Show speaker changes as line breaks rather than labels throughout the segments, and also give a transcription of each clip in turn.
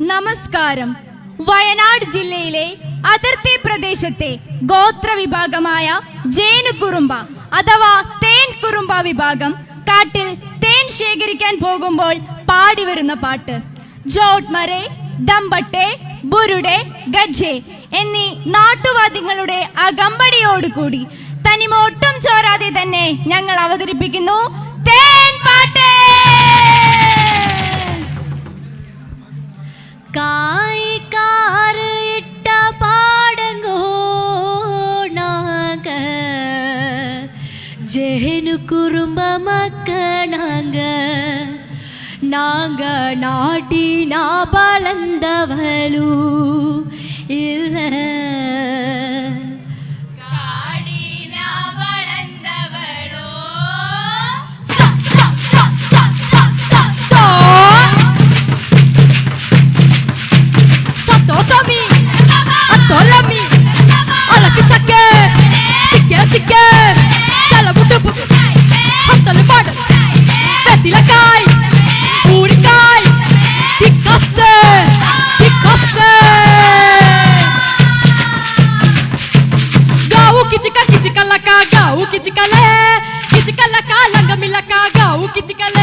നമസ്കാരം. വയനാട് ജില്ലയിലെ അതിർത്തി പ്രദേശത്തെ ഗോത്ര വിഭാഗമായ ജേനുകുറുമ്പ അഥവാ തേൻ കുറുമ്പ വിഭാഗം കാട്ടിൽ തേൻ ശേഖരിക്കാൻ പോകുമ്പോൾ പാടി വരുന്ന പാട്ട്. ജോട്ട്മരെ ദമ്പട്ടെ ബുരുടെ ഗജ്ജെ എന്നീ നാട്ടുവാദ്യങ്ങളുടെ അകമ്പടിയോടുകൂടി തനിമ ഒട്ടും ചോരാതെ തന്നെ ഞങ്ങൾ അവതരിപ്പിക്കുന്നു തേൻ പാട്ട്!
காய்காறு இட்ட பாடங்கோ நாங்க. ஜெனு குறும்ப மக்க நாங்க. நாங்க நாட்டினா பலந்தவளு. இல்லை. Música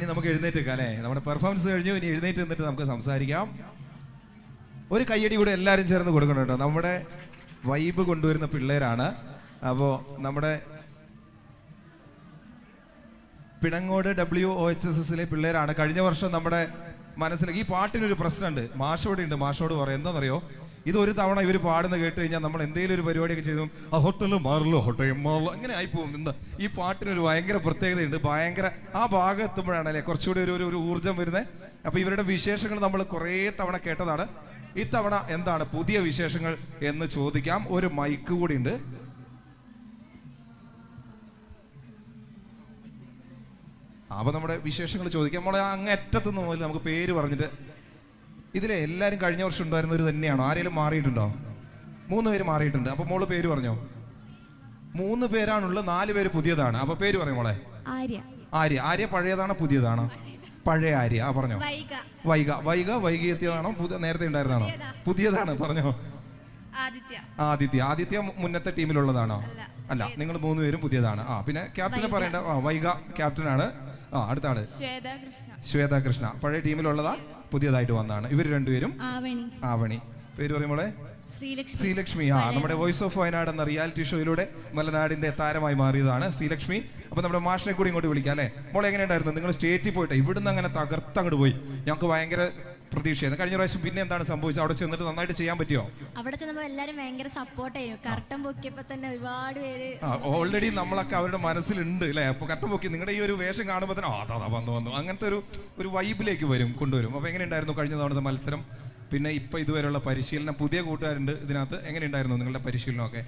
ഇനി നമുക്ക് എഴുന്നേറ്റ് അല്ലേ നമ്മുടെ പെർഫോമൻസ് കഴിഞ്ഞു ഇനി എഴുന്നേറ്റ് നിന്നിട്ട് നമുക്ക് സംസാരിക്കാം. ഒരു കയ്യടി കൂടെ എല്ലാവരും ചേർന്ന് കൊടുക്കണം കേട്ടോ. നമ്മുടെ വൈബ് കൊണ്ടുവരുന്ന പിള്ളേരാണ്. അപ്പോൾ നമ്മുടെ Pinangode W O H S എസിലെ പിള്ളേരാണ്. കഴിഞ്ഞ വർഷം നമ്മുടെ മനസ്സിലേക്ക് ഈ പാട്ടിനൊരു പ്രശ്നമുണ്ട്. മാഷോടെ ഉണ്ട് മാഷോട് പറയാം എന്താണെന്നറിയോ ഇത് ഒരു തവണ ഇവർ പാടുന്ന കേട്ട് കഴിഞ്ഞാൽ നമ്മൾ എന്തെങ്കിലും ഒരു പരിപാടിയൊക്കെ ചെയ്തു ആ ഹോട്ടലിൽ മാറല്ലോ ഹോട്ടലിൽ മാറല്ലോ ആയി ആയിപ്പോകും ഇന്ന് ഈ പാട്ടിനൊരു ഭയങ്കര പ്രത്യേകതയുണ്ട്. ഭയങ്കര ആ ഭാഗം എത്തുമ്പോഴാണ് അല്ലേ കുറച്ചുകൂടി ഒരു ഒരു- ഊർജം വരുന്നത് അപ്പൊ ഇവരുടെ വിശേഷങ്ങൾ നമ്മൾ കുറേ തവണ കേട്ടതാണ്. ഇത്തവണ എന്താണ് പുതിയ വിശേഷങ്ങൾ എന്ന് ചോദിക്കാം. ഒരു മൈക്ക് കൂടി ഉണ്ട്. അപ്പൊ നമ്മുടെ വിശേഷങ്ങൾ ചോദിക്കാം. നമ്മളെ അങ്ങറ്റത്തുനിന്ന് മുതൽ നമുക്ക് പേര് പറഞ്ഞിട്ട് ഇതിലെ എല്ലാവരും കഴിഞ്ഞ വർഷം ഉണ്ടായിരുന്നവർ തന്നെയാണോ? ആരെങ്കിലും മാറിയിട്ടുണ്ടോ? മൂന്ന് പേര് മാറിയിട്ടുണ്ട്. അപ്പൊ മോൾ പേര് പറഞ്ഞോ? മൂന്ന് പേരാണുള്ള നാല് പേര് പുതിയതാണ്. അപ്പൊ പേര് പറയും മോളെ?
ആര്യ.
ആര്യ. പഴയതാണോ പുതിയതാണോ? പഴയ ആര്യ. ആ പറഞ്ഞോ.
വൈക
വൈക വൈക എത്തിയതാണോ പുതിയ നേരത്തെ ഉണ്ടായിരുന്നാണോ പുതിയതാണ് പറഞ്ഞോ.
ആദിത്യ.
ആദിത്യ. മുന്നത്തെ ടീമിലുള്ളതാണോ? അല്ല നിങ്ങൾ മൂന്ന് പേരും പുതിയതാണ്. ആ പിന്നെ ക്യാപ്റ്റനെ പറയണ്ട. വൈക ക്യാപ്റ്റനാണ്. ആ അടുത്താണ്
ശ്വേത കൃഷ്ണ
പഴയ ടീമിലുള്ളതാ? പുതിയതായിട്ട് വന്നതാണ്. ഇവർ രണ്ടുപേരും
ആവണി.
പേര് പറയുമ്പോളെ
ശ്രീലക്ഷ്മി.
ശ്രീലക്ഷ്മി. ആ നമ്മുടെ വോയിസ് ഓഫ് വയനാട് എന്ന റിയാലിറ്റി ഷോയിലൂടെ മലനാടിന്റെ താരമായി മാറിയതാണ് ശ്രീലക്ഷ്മി. അപ്പൊ നമ്മുടെ മാഷിനെ കൂടി ഇങ്ങോട്ട് വിളിക്കാം അല്ലേ? മോളെ എങ്ങനെ ഉണ്ടായിരുന്നു നിങ്ങൾ സ്റ്റേറ്റിൽ പോയിട്ട്? ഇവിടുന്ന് അങ്ങനെ തകർത്തങ്ങോട്ട് പോയി. ഞങ്ങൾക്ക് ഭയങ്കര പ്രതീക്ഷയായിരുന്നു. കഴിഞ്ഞ പ്രാവശ്യം പിന്നെ എന്താണ് സംഭവിച്ചത്? അവിടെ ചെന്നിട്ട് നന്നായിട്ട് ചെയ്യാൻ പറ്റിയോ?
അവിടെ ചെന്നപ്പോൾ എല്ലാരും ഭയങ്കര സപ്പോർട്ടായിരുന്നു കർട്ടൻ പൊക്കിയപ്പോ തന്നെ ഒരുപാട് പേര്
ഓൾറെഡി നമ്മളൊക്കെ അവരുടെ മനസ്സിലുണ്ട് അല്ലേ? അപ്പൊ കർട്ടൻ പൊക്കി നിങ്ങളുടെ ഈ ഒരു വേഷം കാണുമ്പോൾ തന്നെ ആ അതാ വന്നു വന്നു. അങ്ങനത്തെ ഒരു ഒരു വൈബിലേക്ക് വരും കൊണ്ടുവരും. അപ്പൊ എങ്ങനെയുണ്ടായിരുന്നു കഴിഞ്ഞ തവണത്തെ മത്സരം? പിന്നെ ഇപ്പൊ ഇതുവരെയുള്ള പരിശീലനം പുതിയ കൂട്ടുകാരുണ്ട് ഇതിനകത്ത്. എങ്ങനെ ഉണ്ടായിരുന്നു നിങ്ങളുടെ പരിശീലനമൊക്കെ?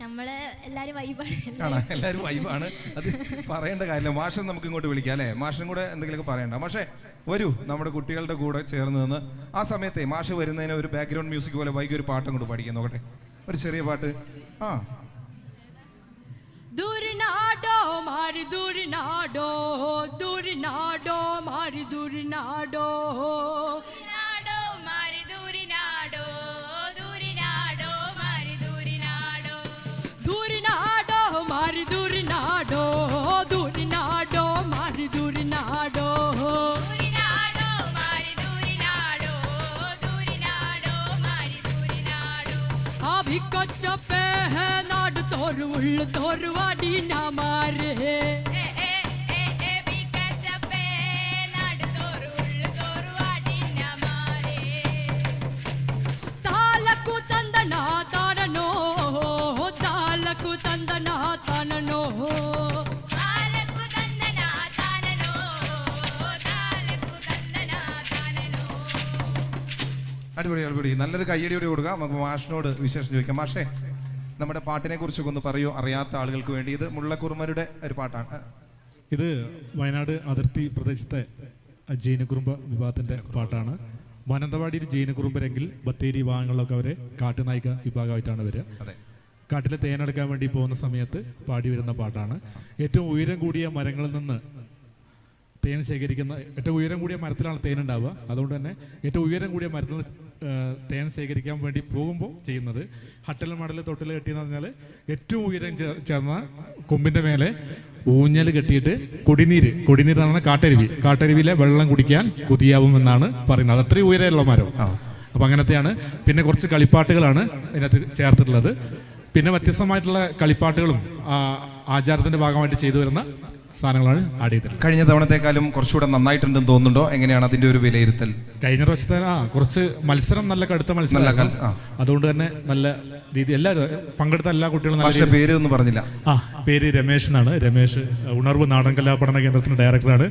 നമ്മൾ എല്ലാരും വൈബാണ്.
ആണ്? എല്ലാവരും വൈബാണ്. അത് പറയേണ്ട കാര്യമില്ല. മാഷൻ നമുക്ക് ഇങ്ങോട്ട് വിളിക്കാം അല്ലേ? മാഷും കൂടെ എന്തെങ്കിലുമൊക്കെ പറയണ്ട. മാഷേ വരൂ നമ്മുടെ കുട്ടികളുടെ കൂടെ ചേർന്ന് നിന്ന്. ആ സമയത്തെ മാഷ് വരുന്നതിന് ഒരു ബാക്ക്ഗ്രൗണ്ട് മ്യൂസിക് പോലെ വൈകി ഒരു പാട്ടും കൂടെ പഠിക്കാൻ നോക്കട്ടെ. ഒരു ചെറിയ പാട്ട്. ആ.
ദൂരനാടോ മാറി ദൂരനാടോ ദൂരനാടോ മാറി ദൂരനാടോ. அபிக்கொச்ச பேஹ
நாடு தோறு உள்ளு தோறு வாடி நாமாறு
അടിപൊളി അടിപൊളി. നല്ലൊരു കയ്യടി കൂടി കൊടുക്കുക നമുക്ക് മാഷിനോട് വിശേഷം ചോദിക്കാം. മാഷേ നമ്മുടെ പാട്ടിനെ കുറിച്ചൊക്കെ ഒന്ന് പറയൂ. അറിയാത്ത ആളുകൾക്ക് വേണ്ടി. ഇത് മുള്ളക്കുറുമരുടെ ഒരു പാട്ടാണ്.
ഇത് വയനാട് അതിർത്തി പ്രദേശത്തെ ജൈനകുറുമ്പ വിഭാഗത്തിന്റെ പാട്ടാണ്. മാനന്തവാടിയിൽ ജൈനകുറുമ്പരെങ്കിൽ ബത്തേരി വിഭാഗങ്ങളിലൊക്കെ അവരെ കാട്ടുനായിക വിഭാഗമായിട്ടാണ് വരിക
അതെ.
കാട്ടിൽ തേനെടുക്കാൻ വേണ്ടി പോകുന്ന സമയത്ത് പാടി വരുന്ന പാട്ടാണ്. ഏറ്റവും ഉയരം കൂടിയ മരങ്ങളിൽ നിന്ന് തേൻ ശേഖരിക്കുന്ന ഏറ്റവും ഉയരം കൂടിയ മരത്തിലാണ് തേൻ ഉണ്ടാവുക. അതുകൊണ്ട് തന്നെ ഏറ്റവും ഉയരം കൂടിയ മരത്തിൽ തേൻ ശേഖരിക്കാൻ വേണ്ടി പോകുമ്പോൾ ചെയ്യുന്നത്. ഹട്ടൽ മടൽ തൊട്ടിൽ കെട്ടിയെന്ന് പറഞ്ഞാൽ ഏറ്റവും ഉയരം ചേർന്ന കൊമ്പിന്റെ മേലെ ഊഞ്ഞൽ കെട്ടിയിട്ട് കുടിനീര്. കൊടിനീര് എന്ന് പറഞ്ഞാൽ കാട്ടരുവി. കാട്ടരുവിയിലെ വെള്ളം കുടിക്കാൻ കൊതിയാവുമെന്നാണ് പറയുന്നത്. അത് അത്രയും ഉയരമുള്ള മരം. അപ്പം അങ്ങനത്തെയാണ്. പിന്നെ കുറച്ച് കളിപ്പാട്ടുകളാണ് ഇതിനകത്ത് ചേർത്തിട്ടുള്ളത്. പിന്നെ വ്യത്യസ്തമായിട്ടുള്ള കളിപ്പാട്ടുകളും ആചാരത്തിന്റെ ആചാരത്തിന്റെ ഭാഗമായിട്ട് ചെയ്തു വരുന്ന സാധനങ്ങളാണ് ആഡ് ചെയ്തിട്ടുള്ളത്
കഴിഞ്ഞ തവണത്തെക്കാളും കുറച്ചുകൂടെ നന്നായിട്ടുണ്ടെന്ന് തോന്നുന്നുണ്ടോ? എങ്ങനെയാണ് അതിന്റെ ഒരു വിലയിരുത്തൽ?
കഴിഞ്ഞ പ്രാവശ്യത്തെ ആ കുറച്ച് മത്സരം നല്ല കടുത്ത മത്സരം അതുകൊണ്ട് തന്നെ നല്ല രീതി എല്ലാവരും പങ്കെടുത്ത എല്ലാ കുട്ടികളും
പേര് ഒന്നും പറഞ്ഞില്ല.
ആ പേര് രമേശ് എന്നാണ്. രമേശ് ഉണർവ് നാടൻ കലാ പഠന കേന്ദ്രത്തിന്റെ ഡയറക്ടറാണ്.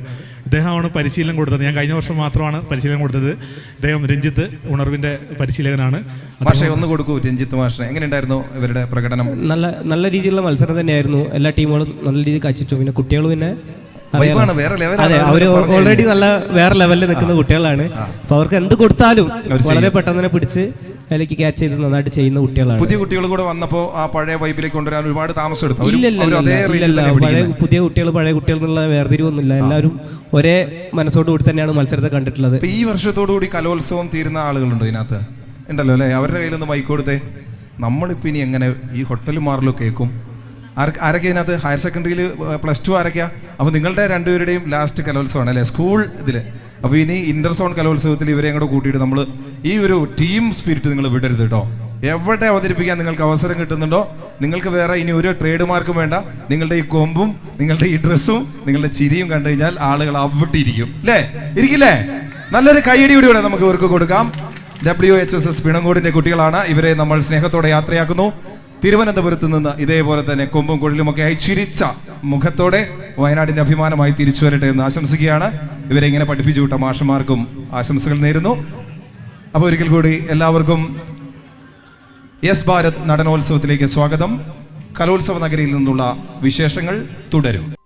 ഇദ്ദേഹമാണ് പരിശീലനം കൊടുത്തത്. ഞാൻ കഴിഞ്ഞ വർഷം മാത്രമാണ് പരിശീലനം കൊടുത്തത്. ഇദ്ദേഹം രഞ്ജിത്ത് ഉണർവിന്റെ പരിശീലകനാണ്.
പക്ഷേ ഒന്ന് കൊടുക്കൂ രഞ്ജിത്ത് മാഷിനെ. എങ്ങനെയുണ്ടായിരുന്നു ഇവരുടെ പ്രകടനം?
നല്ല നല്ല രീതിയിലുള്ള മത്സരം തന്നെയായിരുന്നു. എല്ലാ ടീമുകളും നല്ല രീതിയിൽ കച്ചിച്ചു. പിന്നെ കുട്ടികൾ പിന്നെ.
വൈബാണ് വേറെ ലെവലാണ്
അതെ അവർ ഓൾറെഡി നല്ല വേറെ ലെവലിൽ നിൽക്കുന്ന കുട്ടികളാണ്. അപ്പൊ അവർക്ക് എന്ത് കൊടുത്താലും വളരെ പെട്ടെന്ന് തന്നെ പിടിച്ച് അതിലേക്ക് ക്യാച്ച് ചെയ്ത് നന്നായിട്ട് ചെയ്യുന്ന കുട്ടികളാണ്.
പുതിയ കുട്ടികൾ കൂടെ വന്നപ്പോ ആ പഴയ വൈബിലേക്ക് കൊണ്ടുവരാൻ ഒരുപാട് താമസം എടുത്തു.
പഴയ പുതിയ കുട്ടികൾ പഴയ കുട്ടികൾ എന്നുള്ള വേർതിരിവൊന്നുമില്ല. എല്ലാവരും ഒരേ മനസ്സോട് കൂടി തന്നെയാണ് മത്സരത്തെ കണ്ടിട്ടുള്ളത്.
ഈ വർഷത്തോടു കൂടി കലോത്സവം തീരുന്ന ആളുകളുണ്ട് ഇതിനകത്ത്? ഉണ്ടല്ലോ അല്ലേ? അവരുടെ കയ്യിലൊന്ന് മൈക്ക് കൊടുത്തേ. നമ്മളിപ്പോ ഇനി എങ്ങനെ ഈ ഹോട്ടൽ മാറിലോ കേൾക്കും ആരൊക്കെ ആരൊക്കെ ഇതിനകത്ത്? ഹയർ സെക്കൻഡറിയിൽ പ്ലസ് ടു ആരൊക്കെയാ? അപ്പൊ നിങ്ങളുടെ രണ്ടുപേരുടെയും ലാസ്റ്റ് കലോത്സവമാണ് അല്ലേ? സ്കൂൾ ഇതിൽ. അപ്പൊ ഇനി ഇന്റർ സോൺ കലോത്സവത്തിൽ ഇവരെയും കൂടെ കൂട്ടിയിട്ട് നമ്മൾ ഈ ഒരു ടീം സ്പിരിറ്റ് നിങ്ങൾ വിടരുത് കേട്ടോ എവിടെ അവതരിപ്പിക്കാൻ നിങ്ങൾക്ക് അവസരം കിട്ടുന്നുണ്ടോ നിങ്ങൾക്ക് വേറെ ഇനി ഒരു ട്രേഡ് മാർക്കും വേണ്ട. നിങ്ങളുടെ ഈ കൊമ്പും നിങ്ങളുടെ ഈ ഡ്രസ്സും നിങ്ങളുടെ ചിരിയും കണ്ടു കഴിഞ്ഞാൽ ആളുകൾ അവിട്ടിരിക്കും. അല്ലേ ഇരിക്കില്ലേ? നല്ലൊരു കൈയടി കൂടി ഇവിടെ നമുക്ക് ഇവർക്ക് കൊടുക്കാം. ഡബ്ല്യു എച്ച് എസ് എസ് പിണങ്കോടിന്റെ കുട്ടികളാണ്. ഇവരെ നമ്മൾ സ്നേഹത്തോടെ യാത്രയാക്കുന്നു. തിരുവനന്തപുരത്ത് നിന്ന് ഇതേപോലെ തന്നെ കൊമ്പും കുഴലുമൊക്കെ ആയി ചിരിച്ച മുഖത്തോടെ വയനാടിന്റെ അഭിമാനമായി തിരിച്ചു വരട്ടെ എന്ന് ആശംസിക്കുകയാണ്. ഇവരെ ഇങ്ങനെ പഠിപ്പിച്ചു വിട്ട മാഷന്മാർക്കും ആശംസകൾ നേരുന്നു. അപ്പോൾ ഒരിക്കൽ കൂടി എല്ലാവർക്കും യെസ് ഭാരത് നടനോത്സവത്തിലേക്ക് സ്വാഗതം. കലോത്സവ നഗരിയിൽ നിന്നുള്ള വിശേഷങ്ങൾ തുടരും.